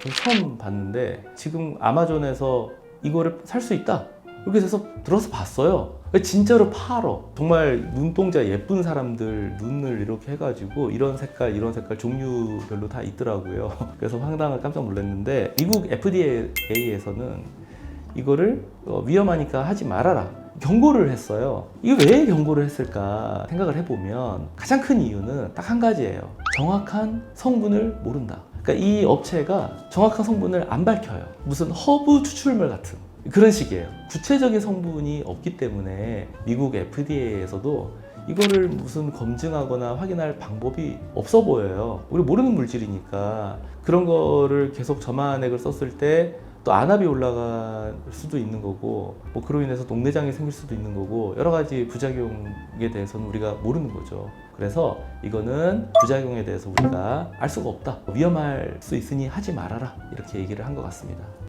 저 처음 봤는데 지금 아마존에서 이거를 살 수 있다. 이렇게 돼서 들어서 봤어요. 진짜로 팔어. 정말 눈동자 예쁜 사람들 눈을 이렇게 해가지고 이런 색깔, 이런 색깔 종류별로 다 있더라고요. 그래서 상당히 깜짝 놀랐는데 미국 FDA에서는 이거를 어, 위험하니까 하지 말아라. 경고를 했어요. 이게 왜 경고를 했을까 생각을 해보면 가장 큰 이유는 딱 한 가지예요. 정확한 성분을 모른다. 그러니까 이 업체가 정확한 성분을 안 밝혀요. 무슨 허브 추출물 같은 그런 식이에요. 구체적인 성분이 없기 때문에 미국 FDA에서도 이거를 무슨 검증하거나 확인할 방법이 없어 보여요. 우리 모르는 물질이니까 그런 거를 계속 저만 액을 썼을 때 또 안압이 올라갈 수도 있는 거고 뭐 그로 인해서 녹내장이 생길 수도 있는 거고 여러 가지 부작용에 대해서는 우리가 모르는 거죠. 그래서 이거는 부작용에 대해서 우리가 알 수가 없다. 위험할 수 있으니 하지 말아라. 이렇게 얘기를 한 것 같습니다.